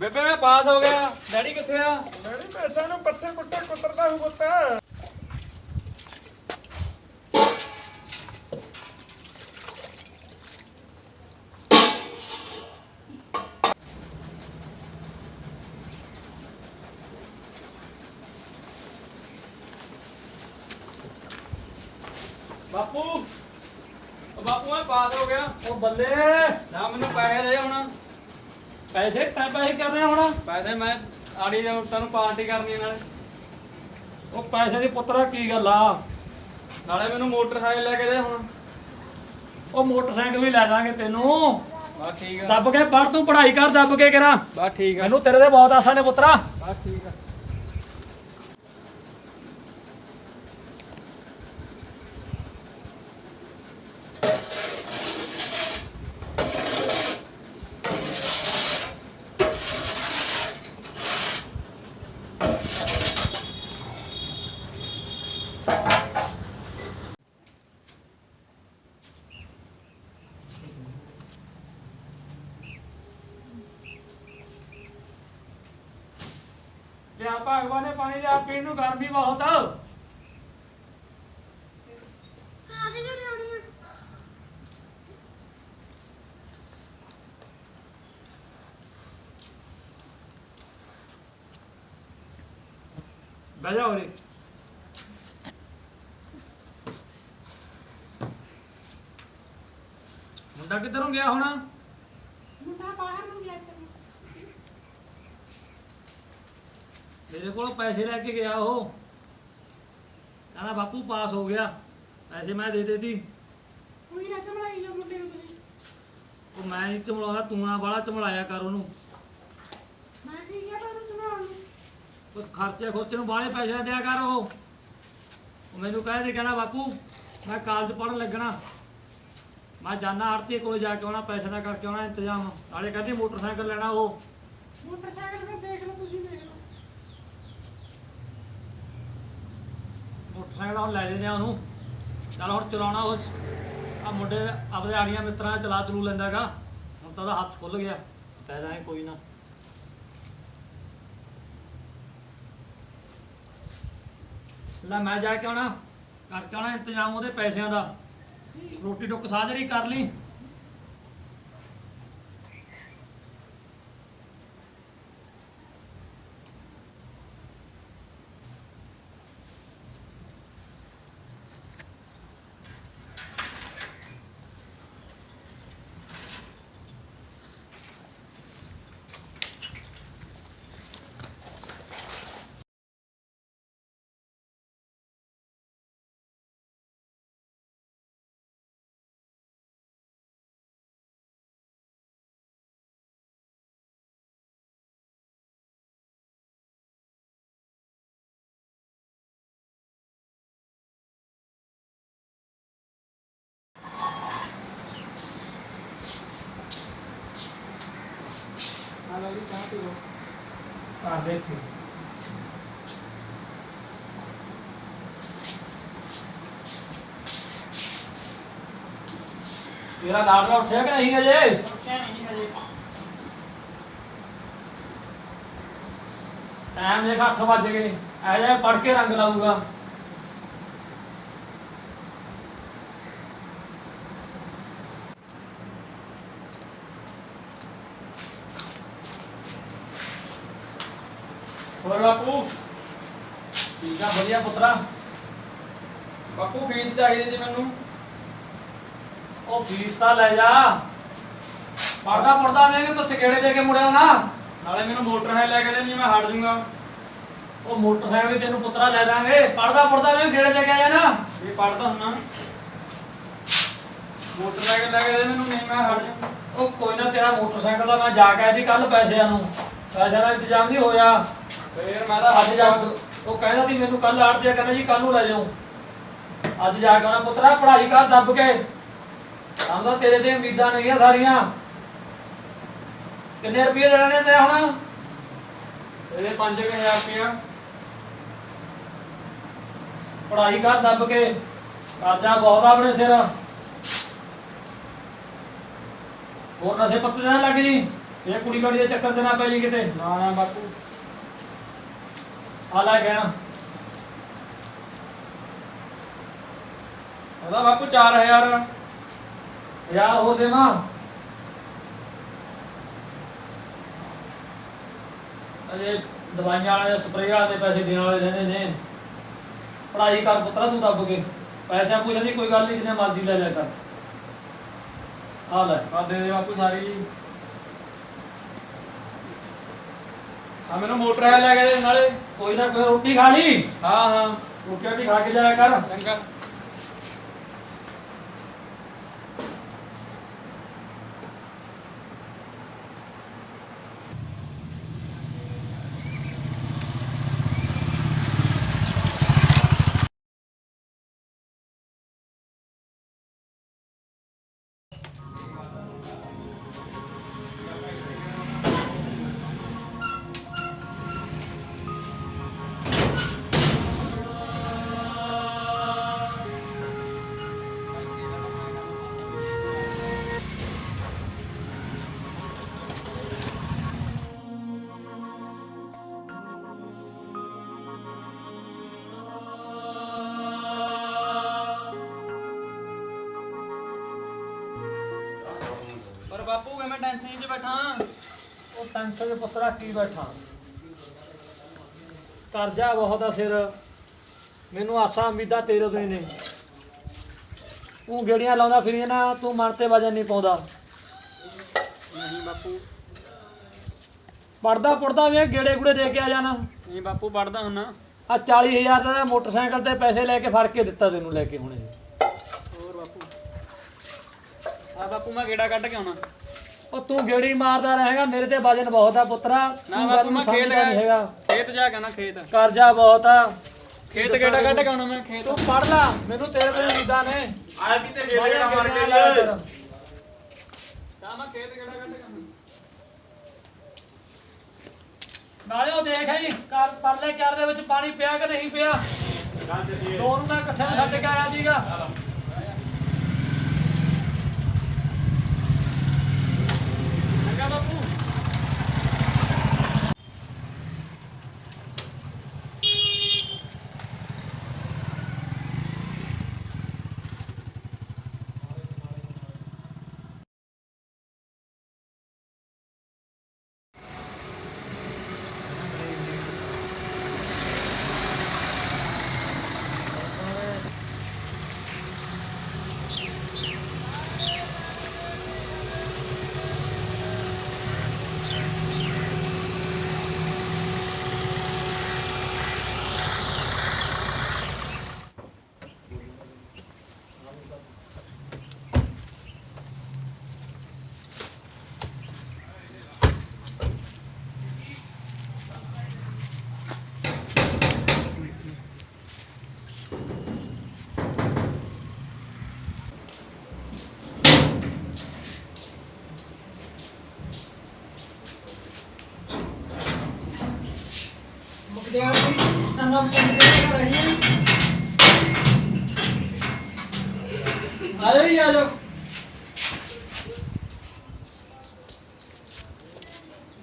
ਬੇਬੇ ਮੈਂ ਪਾਸ ਹੋ ਗਿਆ। ਡੈਡੀ ਕਿੱਥੇ ਆ? ਡੈਡੀ ਪੈਸਾ ਨੂੰ ਪੱਠੇ ਪੁੱਟੇ ਕੁੱਤਰਦਾ ਹੂ ਪੁੱਤ। ਬਾਪੂ ਉਹ ਬਾਪੂ ਮੈਂ ਪਾਸ ਹੋ ਗਿਆ। ਉਹ ਬੱਲੇ। ਨਾ ਮੈਨੂੰ ਪੈਸੇ ਦੇ ਹੁਣ। ਪੈਸੇ ਤੈਂ ਪੈਸੇ ਕਰ ਰਿਹਾ ਹੁਣ? ਪੈਸੇ ਮੈਂ ਆੜੀ ਦੇ ਤੈਨੂੰ ਪਾਰਟੀ ਕਰਨੀ ਹੈ ਨਾਲੇ। ਉਹ ਪੈਸੇ ਦੀ ਪੁੱਤਰਾ ਕੀ ਗੱਲ ਆ? ਨਾਲੇ ਮੈਨੂੰ ਮੋਟਰਸਾਈਕਲ ਲੈ ਕੇ ਦੇ ਹੁਣ। ਉਹ ਮੋਟਰਸਾਈਕਲ ਵੀ ਲੈ ਦਾਂਗੇ ਤੈਨੂੰ। ਬਸ ਠੀਕ ਆ। ਦੱਬ ਕੇ ਪੜ ਤੂੰ ਪੜ੍ਹਾਈ ਕਰ ਦੱਬ ਕੇ ਕਰਾਂ। ਬਸ ਠੀਕ ਆ। ਮੈਨੂੰ ਤੇਰੇ ਦੇ ਬਹੁਤ ਆਸਾਂ ਨੇ ਪੁੱਤਰਾ। ਬਸ ਠੀਕ ਆ। ਲਿਆ ਭਗਵਾਨ ਨੇ ਪਾਣੀ ਲਿਆ ਪੀਣ ਨੂੰ ਗਰਮੀ ਬਹੁਤ ਬਹਿ ਜਾ ਉਰੇ। ਮੁੰਡਾ ਕਿੱਧਰੋਂ ਗਿਆ ਹੁਣ ਮੁੰਡਾ ਬਾਹਰ ਨੂੰ ਗਿਆ ਚੱਲ ਮੇਰੇ ਕੋਲ ਪੈਸੇ ਲੈ ਕੇ ਗਿਆ ਉਹ। ਕਹਿੰਦਾ ਬਾਪੂ ਪਾਸ ਹੋ ਗਿਆ। ਪੈਸੇ ਮੈਂ ਦੇ ਦੇਤੀ। ਕੋਈ ਨਾ ਚਮੜਾਈ ਜੋ ਮੁੰਡੇ ਨੂੰ ਤੁਸੀਂ। ਉਹ ਮੈਂ ਨਹੀਂ ਚਮਲਾਉਂਦਾ ਤੂੰ ਨਾ ਬਾਹਲਾ ਚਮਲਾਇਆ ਕਰ ਉਹਨੂੰ। ਮੈਂ ਕੀ ਕਿਹਾ ਤੁਹਾਨੂੰ ਚਮੜਾਉਣ ਨੂੰ। ਉਹ ਖਰਚੇ ਖੋਚੇ ਨੂੰ ਬਾਹਲੇ ਪੈਸੇ ਦਿਆ ਕਰ ਉਹ। ਉਹ ਮੈਨੂੰ ਕਹਿੰਦੇ ਕਹਿੰਦਾ ਬਾਪੂ ਮੈਂ ਕਾਲਜ ਪੜਨ ਲੱਗਣਾ। ਮੈਂ ਜਾਣਾ ਆੜਤੀ ਕੋਲ ਜਾ ਕੇ ਆਉਣਾ ਪੈਸੇ ਦਾ ਕਰਕੇ ਆਉਣਾ ਇੰਤਜ਼ਾਮ। ਨਾਲੇ ਕਹਿੰਦੀ ਮੋਟਰਸਾਈਕਲ ਲੈਣਾ ਉਹ। ਮੋਟਰਸਾਈਕਲ ਤੇ ਦੇਖ ਲਓ ਤੁਸੀਂ ਦੇਖ ਲਓ ਮੋਟਰਸਾਈਕਲ ਹੁਣ ਲੈ ਦਿੰਦੇ ਆ ਉਹਨੂੰ। ਚੱਲ ਹੁਣ ਚਲਾਉਣਾ ਉਹ ਆ ਮੁੰਡੇ ਆਪਦੇ ਆੜੀਆਂ ਮਿੱਤਰਾਂ ਨਾਲ ਚਲਾ ਚਲੂ ਲੈਂਦਾਗਾ ਹੁਣ ਤਾਂ ਉਹਦਾ ਹੱਥ ਖੁੱਲ ਗਿਆ। ਲੈ ਦਾਂਗੇ ਕੋਈ ਨਾ। ਲੈ ਮੈਂ ਜਾ ਕੇ ਆਉਣਾ। ਕਰਕੇ ਆਉਣਾ ਇੰਤਜ਼ਾਮ ਉਹਦੇ ਪੈਸਿਆਂ ਦਾ। ਰੋਟੀ ਟੁੱਕ ਸਾਜਰੀ ਕਰ ਲਈ। ਆ ਦੇਖ ਤੇਰਾ ਲਾੜਲਾ ਉੱਠਿਆ ਕਿ ਨਹੀਂ ਅਜੇ ਕਿਆ ਨਹੀਂ ਹਜੇ। ਟਾਈਮ ਦੇਖ 8 ਵੱਜ ਗਏ। ਐ ਜਾ ਪੜ ਕੇ ਰੰਗ ਲਾਊਗਾ। ਹੋਰ ਬਾਪੂ? ਠੀਕ ਆ ਵਧੀਆ ਪੁੱਤਰਾ। ਬਾਪੂ ਫੀਸ ਚਾਹੀਦੀ ਜੀ ਮੈਨੂੰ। ਉਹ ਫੀਸ ਤਾਂ ਲੈ ਜਾ। ਪੜਦਾ ਪੜਦਾ ਮੈਂ ਕਿ ਤੂੰ ਕਿਹੜੇ ਦੇ ਕੇ ਮੁੜਿਆ ਨਾ ਨਾਲੇ ਮੈਨੂੰ ਮੋਟਰਸਾਈਕਲ ਲੈ ਕੇ ਦੇ ਨਹੀਂ ਮੈਂ ਹਟ ਜਾਊਂਗਾ ਉਹ ਮੋਟਰਸਾਈਕਲ ਵੀ ਤੈਨੂੰ ਪੁੱਤਰਾ ਲੈ ਦਾਂਗੇ। ਪੜਦਾ ਪੜਦਾ ਮੈਂ ਕਿਹੜੇ ਦੇ ਕੇ ਆਇਆ ਨਾ। ਵੀ ਪੜਦਾ ਹੁੰਨਾ ਮੋਟਰਸਾਈਕਲ ਲੈ ਕੇ ਦੇ ਮੈਨੂੰ ਨਹੀਂ ਮੈਂ ਹਟ ਜਾਊਂ ਉਹ ਕੋਈ ਨਾ ਤੇਰਾ ਮੋਟਰਸਾਈਕਲ ਦਾ ਮੈਂ ਜਾ ਕੇ ਆਦੀ ਕੱਲ ਪੈਸਿਆਂ ਨੂੰ। ਪੈਸਿਆਂ ਦਾ ਇੰਤਜ਼ਾਮ ਨਹੀਂ ਹੋਇਆ। ਫੇਰ ਮੈਂ ਤਾਂ ਅੱਜ ਜਾ ਉਹ ਕਹਿੰਦਾ ਸੀ ਮੈਨੂੰ ਕੱਲ ਆੜ ਦਿਆ ਕਹਿੰਦਾ ਜੀ ਕੱਲ ਨੂੰ ਲੈ ਜਾਉ ਅੱਜ ਜਾ ਕੇ ਆਉਣਾ ਪੁੱਤਰਾ ਪੜ੍ਹਾਈ ਕਰ ਦੱਬ ਕੇ। ਸਮਝਦਾ ਤੇਰੇ ਤੇ ਉਮੀਦਾਂ ਨਹੀਂ ਆ ਸਾਰੀਆਂ। ਕਿੰਨੇ ਰੁਪਏ ਦੇਣੇ ਤੇ ਹੁਣ? ਇਹਦੇ 5000 ਰੁਪਇਆ ਪੜ੍ਹਾਈ ਕਰ ਦੱਬ ਕੇ। ਕਰਜ਼ਾ ਬਹੁਤ ਆ ਆਪਣੇ ਸਿਰ। ਹੋਰ ਨਸ਼ੇ ਪੱਤੇ ਨਾ ਲੱਗ ਜੀ। ਇਹ ਕੁੜੀ ਕਾੜੀ ਦੇ ਚੱਕਰ ਤੇ ਨਾ ਪੈ ਜੀ ਕਿਤੇ। ਨਾ ਨਾ ਬਾਪੂ। ਆ ਲੈ ਕਹਿਣਾ ਉਹਦਾ ਬਾਪੂ 4000 ਯਾਰ ਹੋਰ ਦੇਵਾਂ। ਅਜੇ ਦਵਾਈਆਂ ਵਾਲੇ ਸਪਰੇਅ ਵਾਲੇ ਦੇ ਪੈਸੇ ਦੇਣ ਵਾਲੇ ਰਹਿੰਦੇ ਨੇ। ਪੜ੍ਹਾਈ ਕਰ ਪੁੱਤਰਾ ਤੂੰ ਦੱਬ ਕੇ। ਪੈਸਿਆਂ ਪੂਸਿਆਂ ਦੀ ਕੋਈ ਗੱਲ ਨਹੀਂ ਜਿੰਨੇ ਮਰਜ਼ੀ ਲੈ ਲਿਆ ਕਰ। ਆ ਲੈ। ਆ ਦੇ ਦੇ ਬਾਪੂ ਸਾਰੀ। ਆ ਮੈਨੂੰ ਮੋਟਰ ਹੈ ਲੈ ਕੇ ਦੇ ਨਾਲੇ। ਕੋਈ ਨਾ ਕੋਈ ਰੋਟੀ ਖਾ ਲਈ? ਹਾਂ ਹਾਂ। ਰੋਟੀ ਰਾਟੀ ਖਾ ਕੇ ਜਾਇਆ ਕਰ। ਚੰਗਾ। ਦੇ ਪੁੱਤਰਾ ਕੀ ਬੈਠਾ? ਕਰਜ਼ਾ ਬਹੁਤ ਆ ਸਿਰ। ਮੈਨੂੰ ਆਸਾਂ ਉਮੀਦਾਂ ਤੇਰੇ ਤੋਂ ਹੀ ਨੇ। ਤੂੰ ਗੇੜੀਆਂ ਲਾਉਂਦਾ ਫਿਰੀ ਨਾ ਤੂੰ ਮਨ ਤੇ ਵਜਨ ਨਹੀਂ ਪਾਉਂਦਾ। ਨਹੀਂ ਬਾਪੂ। ਪੜਦਾ ਪੜਦਾ ਵੀ ਗੇੜੇ ਗੁੜੇ ਦੇ ਕੇ ਆ ਜਾਣਾ। ਨਹੀਂ ਬਾਪੂ ਪੜਦਾ ਹੁੰਨਾ ਆ 40000 ਦਾ ਮੋਟਰਸਾਈਕਲ ਤੇ ਪੈਸੇ ਲੈ ਕੇ ਫੜ ਕੇ ਦਿੱਤਾ ਤੈਨੂੰ ਲੈ ਕੇ ਹੁਣੇ। ਹੋਰ ਬਾਪੂ। ਆ ਬਾਪੂ ਮੈਂ ਗੇੜਾ ਕੱਢ ਕੇ ਆਉਣਾ। ਉਹ ਤੂੰ ਗੇੜੀ ਮਾਰਦਾ ਰਹੇਗਾ ਮੇਰੇ ਤੇ ਵਜਨ ਬਹੁਤ ਆ ਪੁੱਤਰਾ। ਨਾ ਬਾਪੂ ਮੈਂ ਖੇਤ ਖੇਤ ਜਾ ਕੇ ਨਾ ਖੇਤ। ਕਰਜ਼ਾ ਬਹੁਤ ਆ। ਖੇਤ ਗੇੜਾ ਕੱਢ ਕੇ ਆਉਣਾ ਮੈਂ ਖੇਤ। ਤੂੰ ਪੜ ਲੈ ਮੈਨੂੰ ਤੇਰੇ ਤੋਂ ਉਮੀਦਾਂ ਨੇ। ਆ ਵੀ ਤੇ ਗੇੜਾ ਮਾਰ ਕੇ ਕਰ। ਤਾਂ ਮੈਂ ਖੇਤ ਗੇੜਾ ਕੱਢ ਕੇ ਆਉਣਾ। ਨਾਲੇ ਉਹ ਦੇਖ ਆਈ ਕਰ ਪਰਲੇ ਕਿਆਰ ਦੇ ਵਿੱਚ ਪਾਣੀ ਪਿਆ ਕਿ ਨਹੀਂ ਪਿਆ? ਦੋ ਨੂੰ ਮੈਂ ਇਕੱਠੇ ਛੱਡ ਕੇ ਆਇਆ ਸੀਗਾ।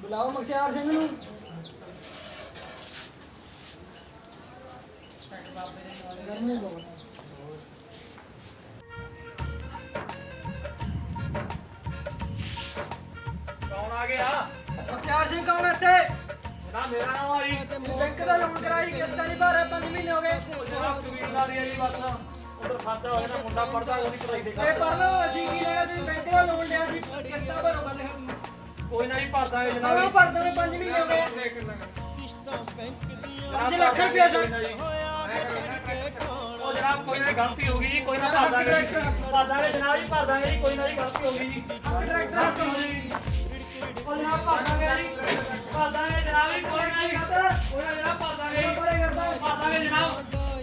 ਬੁਲਾਓ ਮੁਖਤਿਆਰ ਸਿੰਘ ਨੂੰ। ਸਾਡੇ ਕੌਣ ਆ ਗਿਆ? ਮਖਤਿਆਰ ਸਿੰਘ ਕੌਣ ਇੱਥੇ? ਨਾ ਮੇਰਾ ਨਾਮ ਆਈ ਬੈਂਕ ਦਾ ਲੋਨ ਕਰਾਈ ਕਿਸ਼ਤਾਂ ਨਹੀਂ ਭਰ 5 ਮਹੀਨੇ ਹੋ ਗਏ। ਜਨਾਬ ਹੋਇਆ ਨਾ ਮੁੰਡਾ ਪੜਦਾ ਉਹਦੀ ਪੜਾਈ ਦੇਖਾ। ਇਹ ਪਰ ਅਸੀਂ ਕੀ ਲੈਣਾ ਤੁਸੀਂ ਬੈਂਕ ਦਾ ਲੋਨ ਲਿਆ ਸੀ ਕਿਸ਼ਤਾਂ ਭਰੋ ਬੰਦੇ। ਕੋਈ ਨਾ ਜੀ ਭਰ ਦਾਂਗੇ ਜਨਾਬ ਭਰਦੇ ਨੇ 5 ਮਹੀਨੇ ਹੋ ਗਏ ਪੰਜ ਲੱਖ ਰੁਪਇਆ ਸਰ। ਉਹ ਜਨਾਬ ਕੋਈ ਨਾ ਗਲਤੀ ਹੋ ਗਈ ਜੀ ਕੋਈ ਨਾ ਭਰ ਦਾਂਗੇ ਜੀ। ਭਰ ਦਾਂਗੇ ਜਨਾਬ ਜੀ ਭਰ ਦਾਂਗੇ ਜੀ ਕੋਈ ਨਾ ਜੀ ਗਲਤੀ ਹੋ ਗਈ ਜੀ ਡਾਇਰੈਕਟਰ ਹੱਥ ਹੋ ਜੀ ਉਹ ਜਨਾਬ ਭਰ ਦਾਂਗੇ ਜੀ ਭਰ ਦਾਂਗੇ ਜਨਾਬ ਜੀ ਕੋਈ ਨਾ ਜੀ ਕੋਈ ਨਾ ਜਨਾਬ ਭਰ ਦਾਂਗੇ ਜੀ ਭਰ ਦਾਂਗੇ ਜਨਾਬ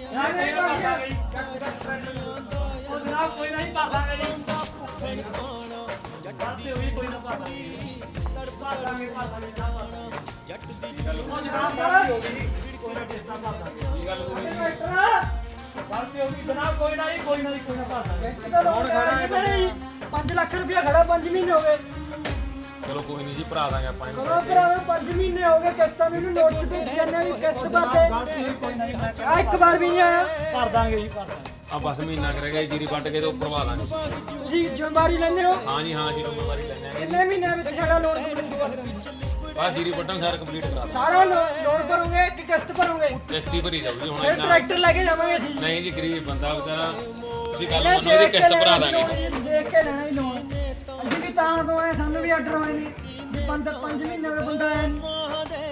ਜਨਾਬ ਕੋਈ ਨਾ ਭਰ ਦਾਂਗੇ ਜੀ ਉਹ ਜਨਾਬ ਕੋਈ ਨਾ ਜੀ ਭਰ ਦਾਂਗੇ ਜੀ ਗਲਤੀ ਹੋ ਗਈ ਕੋਈ ਨਾ ਭਰ ਦਾਂਗੇ ਜੀ। ਭਰ ਦਾਂਗੇ ਭਰ ਦਾਂਗੇ ਜਨਾਬ ਭਰ ਦਾਂਗੇ ਉਹ ਜਨਾਬ ਹੋ ਗਈ ਕੋਈ ਨਾ ਭਰ ਦਾਂਗੇ ਕੀ ਗੱਲ ਹੋ ਗਈ ਡਾਇਰੈਕਟਰ ਗਲਤੀ ਹੋ ਗਈ ਜਨਾਬ ਕੋਈ ਨਾ ਜੀ ਕੋਈ ਨਾ ਕੋਈ ਨਾ ਦਾ ਸੀ 5 ਲੱਖ ਰੁਪਇਆ ਖੜਾ 5 ਮਹੀਨੇ ਹੋ ਗਏ। ਚਲੋ ਕੋਈ ਨਹੀਂ ਜੀ ਭਰਾ ਦਾਂਗੇ ਆਪਾਂ ਇਹਨੂੰ। ਕਰੋ ਭਰਾਵਾ 5 ਮਹੀਨੇ ਹੋ ਗਏ ਕਿਸ਼ਤਾਂ ਨੂੰ ਇਹਨੂੰ ਨੋਟਿਸ ਭੇਜੀ ਜਾਂਦੇ ਵੀ ਕਿਸ਼ਤ ਭਰਦੇ। ਆ ਇੱਕ ਵਾਰ ਵੀ ਨਹੀਂ ਆਇਆ। ਭਰ ਦਾਂਗੇ ਜੀ ਭਰ ਦਾਂਗੇ। ਆ ਬਸ ਮਹੀਨਾ ਕਰ ਗਿਆ ਜੀਰੀ ਵੱਟ ਕੇ ਤੇ ਉੱਪਰ ਵਾ ਦਾਂਗੇ। ਤੁਸੀਂ ਜ਼ਿੰਮੇਵਾਰੀ ਲੈਂਦੇ ਹੋ? ਹਾਂ ਜੀ ਹਾਂ ਜੀ ਨੰਬਰਵਾਰੀ ਲੈਣੇ ਆ ਕਿੰਨੇ ਮਹੀਨਿਆਂ ਵਿੱਚ ਸਾਡਾ ਲੋਨ ਕੰਪਲੀਟ ਹੋਊਗਾ ਬਸ ਜੀਰੀ ਵੱਟਣ ਸਾਰ ਕੰਪਲੀਟ ਕਰਾ ਸਾਰਾ ਲੋਨ ਭਰੋਗੇ ਕਿ ਕਿਸ਼ਤ ਭਰੋਗੇ? ਕਿਸ਼ਤੀ ਭਰੀ ਜਾਊਗੀ ਹੁਣ ਫਿਰ ਇੰਨਾ ਟਰੈਕਟਰ ਲੈ ਕੇ ਜਾਵਾਂਗੇ ਅਸੀਂ। ਨਹੀਂ ਜੀ ਗਰੀਬ ਬੰਦਾ ਵਿਚਾਰਾ ਤੁਸੀਂ ਗੱਲ ਮੰਨੋ ਇਹਦੀ ਕਿਸ਼ਤ ਭਰਾ ਦਾਂਗੇ। ਦੇਖ ਕੇ ਲੈਣਾ ਹੀ ਲੋਨ ਅਸੀਂ ਵੀ ਤਾਂ ਤੋਂ ਆਏ ਸਾਨੂੰ ਵੀ ਆਰਡਰ ਹੋਏ ਨੇ ਵੀ ਬੰਦਾ 5 ਮਹੀਨੇ ਦਾ ਬੰਦਾ ਆਇਆ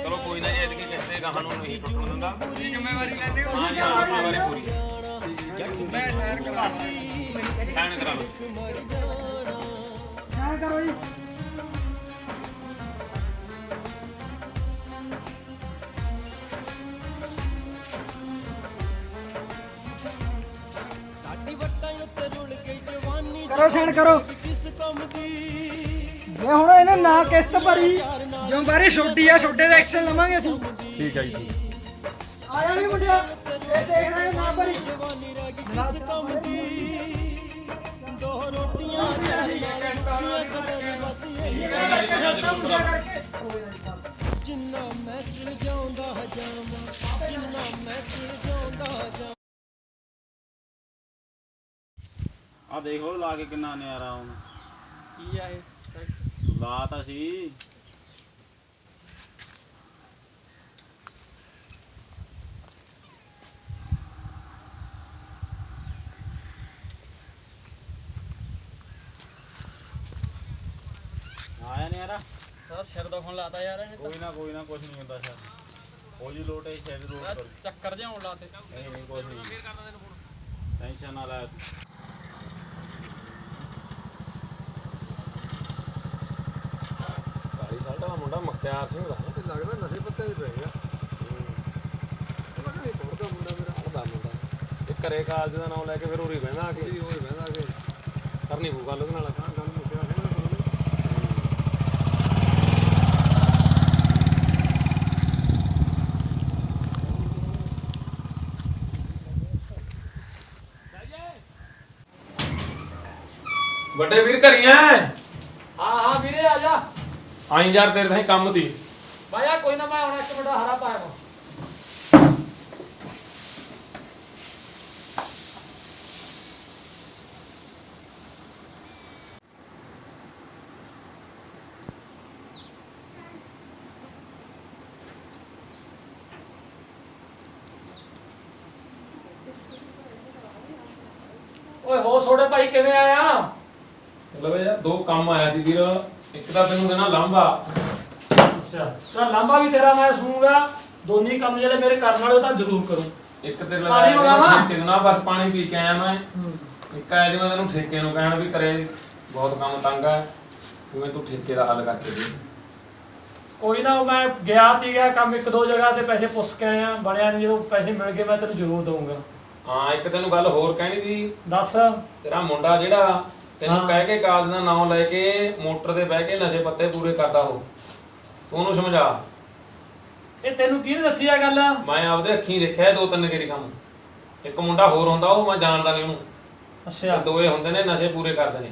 ਚਲੋ ਕੋਈ ਨਾ ਜੀ ਐਤਕੀ ਕਿਸ਼ਤੇ ਗਾਹਾਂ ਨੂੰ ਨਹੀਂ ਟੁੱਟਣ ਦਿੰਦਾ। ਜ਼ਿੰਮੇਵਾਰੀ ਲੈਂਦੇ ਹਾਂ? ਜ਼ਿੰਮੇਵਾਰੀ ਪੂਰੀ। ਮੈਂ ਸ਼ਹਿਰ ਕਰਾ ਸਾਈਨ ਕਰਾ ਲਓ। ਕਿਆ ਕਰੋ ਜੀ। ਕਰੋ ਸੈਂਡ ਕਰੋ। ਜੇ ਹੁਣ ਇਹਨੇ ਨਾ ਕਿਸ਼ਤ ਭਰੀ। ਜੋ ਬਾਰੇ ਛੋਟੀ ਆ ਛੋਟੇ ਦਾ ਐਕਸ਼ਨ ਲਵਾਂਗੇ ਅਸੀਂ। ਠੀਕ ਹੈ ਜੀ। ਆਇਆ ਨਹੀਂ ਮੁੰਡਿਆ। ਇਹ ਦੇਖ ਰਹੇ ਨਾ ਭਰੀ। ਆ ਦੇਖੋ ਲਾ ਕੇ ਕਿੰਨਾ ਨਿਆਰਾ ਹੁਣ ਕੀ ਆ ਇਹ? ਲਾ ਤਾਂ ਸੀ। ਆਇਆ ਨਿਆਰਾ ਸਾਰਾ ਸਿਰ ਦਾ ਫੋਨ ਲਾਤਾ ਯਾਰ ਇਹਨੇ ਕੋਈ ਨਾ ਕੋਈ ਨਾ ਕੁਝ ਨਹੀਂ ਹੁੰਦਾ ਸਰ ਹੋ ਜੀ ਲੋਟ ਇਹ ਸ਼ਾਇਦ ਲੋਟ ਤਾਂ ਕਰ। ਚੱਕਰ ਜਿਹਾ ਆਉਣ ਲਾਤੇ। ਨਹੀਂ ਨਹੀਂ ਕੁਝ ਨਹੀਂ। ਟੈਨਸ਼ਨ ਨਾ ਲੈ। ਕਾਲੀ ਸਾਲਟਾ ਦਾ ਮੁੰਡਾ ਮੁਖਤਿਆਰ ਸਿੰਘ ਦਾ। ਲੱਗਦਾ ਨਸ਼ੇ ਪੱਤੇ ਦੇ ਪੈ ਗਿਆ ਉਹਦਾ ਨਹੀਂ ਪੜਦਾ ਮੁੰਡਾ ਮੇਰਾ। ਦਾ ਮੁੰਡਾ। ਇਹ ਘਰੇ ਕਾਲਜ ਦਾ ਨਾਮ ਲੈ ਕੇ ਫਿਰ ਉਰੀ ਬਹਿੰਦਾ ਆ ਕੇ। ਕੀ ਹੋਏ ਬਹਿੰਦਾ ਕਿ। ਕਰਨੀ ਪਊ ਗੱਲ ਉਹਦੇ ਨਾਲ ਹਾਂ ਗੱਲ ਮੁੱਕਿਆ ਹੈ ਨਾ ਤੁਹਾਨੂੰ ਵੱਡੇ ਵੀਰ ਘਰੀਆਂ ਹਾਂ ਹਾਂ ਵੀਰੇ ਆ ਜਾ। ਆਈ ਯਾਰ ਤੇਰੇ ਤਾਂ ਕੰਮ ਦੀ। ਬਾਇਆ ਕੋਈ ਨਾ ਮੈਂ ਹੁਣ ਇੱਕ ਮਿੰਟ ਹਰਾ ਪਾਇਆ ਓਏ ਹੋ ਛੋੜੇ ਭਾਈ ਕਿਵੇਂ ਆਇਆ? ਲਵੇ ਯਾਰ ਦੋ ਕੰਮ ਆਇਆ ਸੀ ਵੀਰ। ਇੱਕ ਤਾਂ ਤੈਨੂੰ ਦੇਣਾ ਲਾਂਭਾ। ਅੱਛਾ। ਚਲ ਲਾਂਬਾ ਵੀ ਤੇਰਾ ਮੈਂ ਸੁਣੂਗਾ ਦੋਨੇ ਕੰਮ ਜਿਹੜੇ ਮੇਰੇ ਕਰਨ ਵਾਲੇ ਉਹ ਤਾਂ ਜ਼ਰੂਰ ਕਰੂੰ। ਇੱਕ ਤੇ ਪਾਣੀ ਮੰਗਾਵਾਂ? ਠੇਕੇ ਨੂੰ ਨਾ ਬਸ ਪਾਣੀ ਪੀ ਕੇ ਆਇਆ ਮੈਂ। ਇੱਕ ਆਇਆ ਜੀ ਮੈਂ ਤੈਨੂੰ ਠੇਕੇ ਨੂੰ ਕਹਿਣ ਵੀ ਕਰੇ ਬਹੁਤ ਕੰਮ ਤੰਗ ਆ ਜਿਵੇਂ ਤੂੰ ਠੇਕੇ ਦਾ ਹੱਲ ਕਰਕੇ ਦੇ। ਕੋਈ ਨਾ ਉਹ ਮੈਂ ਗਿਆ ਤੀ ਗਿਆ ਕੰਮ ਇੱਕ ਦੋ ਜਗ੍ਹਾ ਤੇ ਪੈਸੇ ਪੁੱਛ ਕੇ ਆਇਆ। ਬਣਿਆ ਨਹੀਂ ਜਦੋਂ ਪੈਸੇ ਮਿਲ ਗਏ ਮੈਂ ਤੈਨੂੰ ਜ਼ਰੂਰ ਦਊਂਗਾ। ਹਾਂ ਇੱਕ ਤੈਨੂੰ ਗੱਲ ਹੋਰ ਕਹਿਣੀ ਸੀ। ਦੱਸ। ਤੇਰਾ ਮੁੰਡਾ ਜਿਹੜਾ ਤੈਨੂੰ ਹਾਂ। ਕਹਿ ਕੇ ਕਾਲਜ ਦਾ ਨਾਮ ਲੈ ਕੇ ਮੋਟਰ ਤੇ ਬਹਿ ਕੇ ਨਸ਼ੇ ਪੱਤੇ ਪੂਰੇ ਕਰਦਾ ਉਹ। ਤੂੰ ਉਹਨੂੰ ਸਮਝਾ। ਇਹ ਤੈਨੂੰ ਕਿਹਨੇ ਦੱਸੀ ਆ ਗੱਲ? ਮੈਂ ਆਪਦੇ ਅੱਖੀਂ ਦੇਖਿਆ ਦੋ ਤਿੰਨ ਗੇਰੀ ਕੰਮ। ਇੱਕ ਮੁੰਡਾ ਹੋਰ ਹੁੰਦਾ ਉਹ ਮੈਂ ਜਾਣਦਾ ਨਹੀਂ ਉਹਨੂੰ। ਅੱਛਾ। ਦੋਏ ਹੁੰਦੇ ਨੇ ਨਸ਼ੇ ਪੂਰੇ ਕਰਦੇ ਨੇ।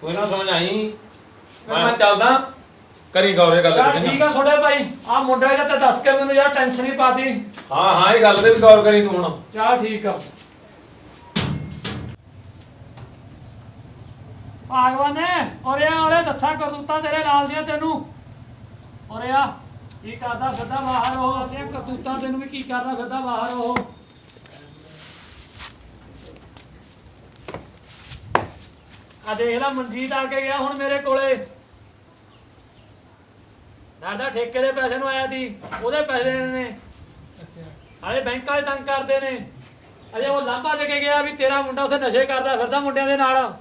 ਤੂੰ ਇਹਨਾਂ ਸਮਝਾਈ? ਮੈਂ ਮੈਂ ਚੱਲਦਾ ਕਰੀ ਗੌਰੇ ਗੱਲ ਚੱਲ ਕਰੀ ਠੀਕ ਆ ਛੋੜੇ ਭਾਈ ਆ ਮੁੰਡਾ ਇਹਦਾ ਤੇ ਦੱਸ ਕੇ ਮੈਨੂੰ ਯਾਰ ਟੈਨਸ਼ਨ ਹੀ ਪਾਤੀ। ਹਾਂ ਹਾਂ ਇਹ ਗੱਲ ਤੇ ਵੀ ਗੌਰ ਕਰੀ ਤੂੰ ਹੁਣ। ਚੱਲ ਠੀਕ ਆ। ਭਾਗਵਾਨ ਆ ਔਰੇ ਦੱਸਾਂ ਕਰਤੂਤਾਂ ਤੇਰੇ ਲਾਲ ਦੀਆਂ ਤੈਨੂੰ। ਔਰੇ ਆ ਕੀ ਕਰਦਾ ਫਿਰਦਾ ਬਾਹਰ ਉਹ? ਆਪਣੀਆਂ ਕਰਤੂਤਾਂ ਤੈਨੂੰ ਵੀ ਕੀ ਕਰਦਾ ਫਿਰਦਾ ਬਾਹਰ ਉਹ? ਆ ਦੇਖ ਲੈ ਮਨਜੀਤ ਆ ਕੇ ਗਿਆ ਹੁਣ ਮੇਰੇ ਕੋਲੇ। ਨਾਡਾ ਠੇਕੇ ਦੇ ਪੈਸੇ ਨੂੰ ਆਇਆ ਸੀ ਉਹਦੇ ਪੈਸੇ ਦੇਣੇ ਨੇ। ਹਾਲੇ ਬੈਂਕ ਵਾਲੇ ਤੰਗ ਕਰਦੇ ਨੇ। ਅਜੇ ਉਹ ਲਾਂਭਾ ਦੇ ਕੇ ਗਿਆ ਵੀ ਤੇਰਾ ਮੁੰਡਾ ਉਥੇ ਨਸ਼ੇ ਕਰਦਾ ਫਿਰਦਾ ਮੁੰਡਿਆਂ ਦੇ ਨਾਲ।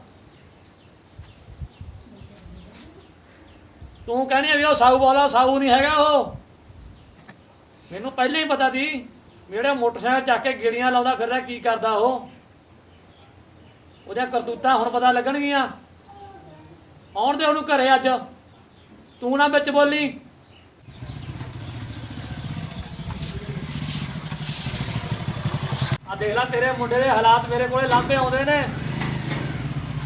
ਤੂੰ ਕਹਿੰਦੀ ਵੀ ਉਹ ਸਾਊ ਵਾਲਾ, ਸਾਊ ਨਹੀਂ ਹੈਗਾ ਉਹ। ਮੈਨੂੰ ਪਹਿਲਾਂ ਹੀ ਪਤਾ ਸੀ ਜਿਹੜਾ ਮੋਟਰਸਾਈਕਲ ਚੱਕ ਕੇ ਗੇੜੀਆਂ ਲਾਉਂਦਾ ਫਿਰਦਾ ਕੀ ਕਰਦਾ ਉਹ। ਉਹਦੀਆਂ ਕਰਤੂਤਾਂ ਹੁਣ ਪਤਾ ਲੱਗਣਗੀਆਂ। ਆਉਣ ਦੇ ਉਹਨੂੰ ਘਰੇ ਅੱਜ। ਤੂੰ ਨਾ ਵਿੱਚ ਬੋਲੀ। ਆ ਦੇਖ ਲੈ ਤੇਰੇ ਮੁੰਡੇ ਦੇ ਹਾਲਾਤ ਮੇਰੇ ਕੋਲੇ ਲਾਂਭੇ ਆਉਂਦੇ ਨੇ।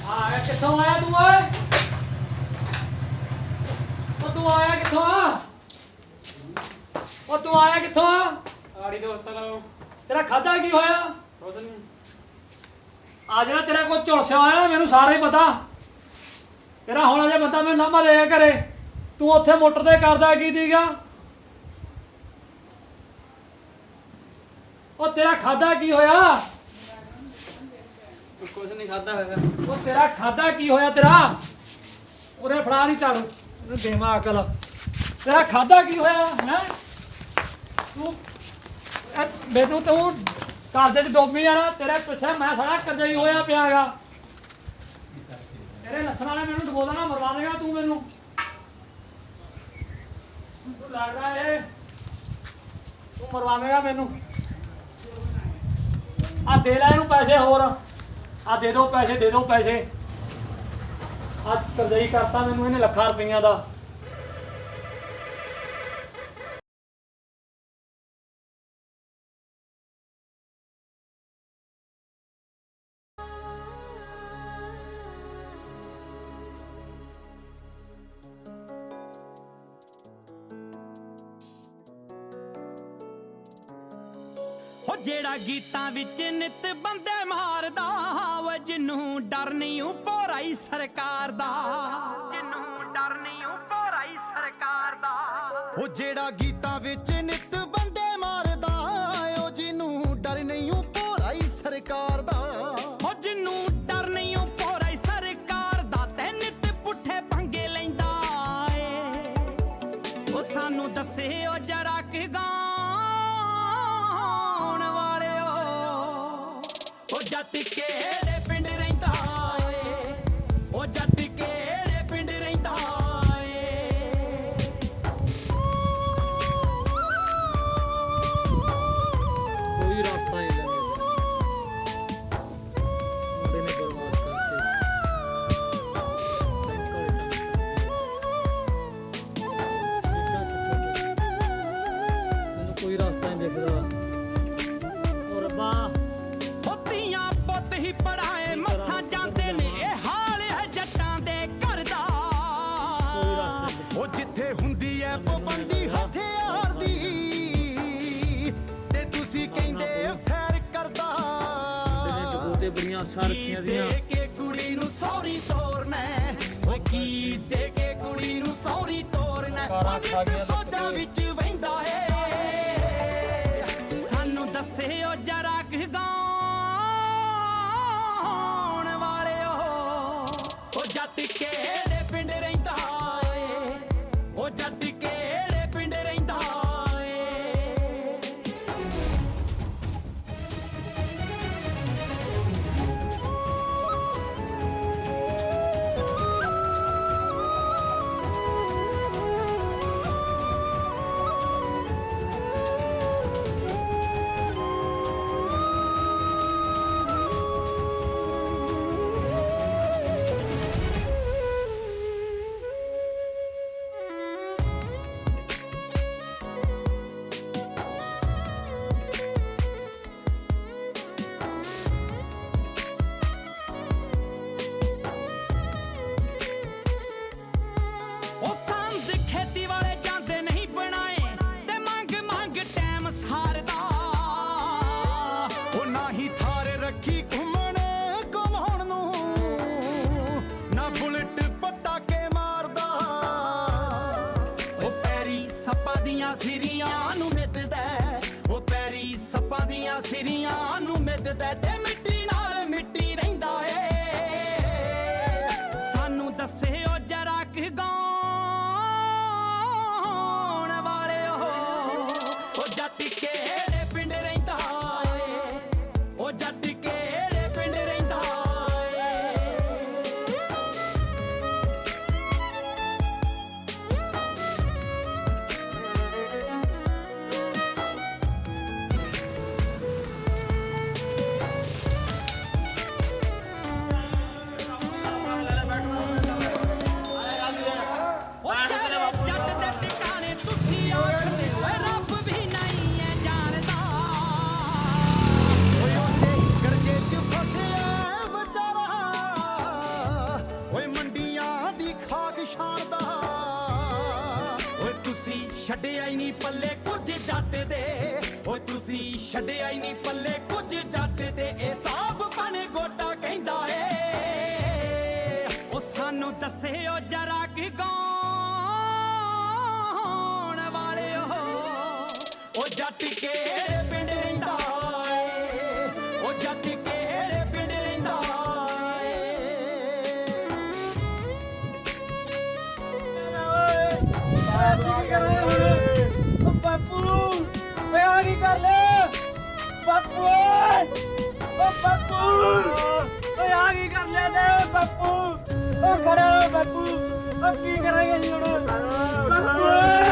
ਆ ਕਿੱਥੋਂ ਆਇਆ ਤੂੰ ਓਏ? ਤੂੰ ਆਇਆ ਕਿੱਥੋਂ? ਆ? ਉਹ ਤੂੰ ਆਇਆ ਕਿੱਥੋਂ? ਆ? ਆੜੀ ਦੋਸਤਾਂ ਨਾਲ ਤੇਰਾ ਖਾਦਾ ਕੀ ਹੋਇਆ? ਕੁਛ ਨਹੀਂ ਆ ਜਿਹੜਾ ਤੇਰਾ ਕੋਲ ਝੁਲਸਿਆ ਹੋਇਆ ਨਾ ਮੈਨੂੰ ਸਾਰਾ ਹੀ ਪਤਾ। ਤੇਰਾ ਹੋਣਾ ਜਿਹਾ ਬੰਦਾ ਮੈਨੂੰ ਲਾਂਭਾ ਦੇ ਗਿਆ ਤੂੰ ਉੱਥੇ ਮੋਟਰ ਤੇ ਕਰਦਾ ਕੀ ਸੀਗਾ? ਉਹ ਤੇਰਾ ਖਾਦਾ ਕੀ ਹੋਇਆ? ਕੁਛ ਨਹੀਂ ਖਾਦਾ ਹੋਇਆ। ਉਹ ਤੇਰਾ ਖਾਦਾ ਕੀ ਹੋਇਆ ਤੇਰਾ? ਉਰੇ ਫੜਾ ਨਹੀਂ ਝਾੜੂ। ਇਹਨੂੰ ਦੇਵਾਂ ਅਕਲ ਤੇਰਾ ਖਾਦਾ ਕੀ ਹੋਇਆ, ਹੈ? ਤੂੰ, ਇਹ ਮੈਨੂੰ ਤੂੰ ਕਰਜ਼ੇ ਚ ਡੋਬੀ ਆ ਨਾ ਤੇਰੇ ਪਿੱਛੇ ਮੈਂ ਸਾਰਾ ਕਰਜ਼ਾ ਹੀ ਹੋਇਆ ਪਿਆਗਾ ਤੇਰੇ ਲੱਛਣਾਂ ਨੇ ਮੈਨੂੰ ਡਬੋ ਦੇਣਾ, ਮਰਵਾ ਦੇਗਾ ਤੂੰ ਮੈਨੂੰ। ਤੂੰ ਲੱਗਦਾ ਏ, ਤੂੰ ਮਰਵਾਵੇਂਗਾ ਮੈਨੂੰ। ਆ ਦੇ ਲੈ ਇਹਨੂੰ ਪੈਸੇ ਹੋਰ। ਆ ਦੇ ਦੋ ਪੈਸੇ, ਦੇ ਦੋ ਪੈਸੇ। ਅੱਜ ਕਰਜ਼ਈ ਕਰਤਾ ਮੈਨੂੰ ਇਹਨੇ ਲੱਖਾਂ ਰੁਪਈਆਂ ਦਾ। ਉਹ ਜਿਹੜਾ ਗੀਤਾਂ ਵਿੱਚ ਨਿਤ ਬੰਦੇ ਮਾਰਦਾ ਓ ਜਿੰਨੂੰ ਡਰ ਨਹੀਂ ਓ ਭੋਰਾਈ ਸਰਕਾਰ ਦਾ। ਜਿੰਨੂੰ ਡਰ ਨਹੀਂ ਓ ਭੋਰਾਈ ਸਰਕਾਰ ਦਾ। ਉਹ ਜਿਹੜਾ ਗੀਤਾਂ ਵਿੱਚ ਉਹ ਜੱਟ ਜਿੱਥੇ ਹੁੰਦੀ ਐ ਪਾਬੰਦੀ ਹਥਿਆਰ ਦੀ। ਤੇ ਤੁਸੀਂ ਕਹਿੰਦੇ ਫੈਰ ਕਰਦਾ। ਤੇ ਬੜੀਆਂ ਅੱਛਾ ਰੱਖੀਆਂ ਦੀਆਂ। ਦੇ ਕੇ ਕੁੜੀ ਨੂੰ ਸੌਰੀ ਤੋਰਨਾ। ਉਹ ਕੀ ਦੇ ਕੇ ਕੁੜੀ ਨੂੰ ਸੌਰੀ ਤੋਰਨਾ ਤਾਂ ਸੋਚਾਂ ਵਿੱਚ ਵਹਿੰਦਾ ਏ। ਸਾਨੂੰ ਦੱਸਿਓ ਜਰਾ ਕਿ ਗਾਉਣ ਵਾਲਿਓ। ਉਹ ਜੱਟ ਕਿਹੜੇ ਦੱਸਿਓ ਜਰਾ ਕਿ ਕੌਣ ਵਾਲਿਓ? ਉਹ ਜੱਟ ਕੇ ਪਿੰਡ ਰਹਿੰਦਾ ਏ? ਉਹ ਜੱਟ ਕੇ ਪਿੰਡ ਰਹਿੰਦਾ ਏ? ਓ ਬਾਪੂ ਓਏ ਆ ਕੀ ਕਰ ਲੈ ਬਾਪੂ ਓਏ ਬਾਪੂ? ਓਏ ਆ ਕੀ ਕਰ ਲਿਆ ਤੇ ਉਹ ਖੜਾ ਹੋ ਬਾਪੂ। ਉਹ ਕੀ ਕਰਾਂਗੇ ਜੀ ਹੁਣ? ਬਾਪੂ!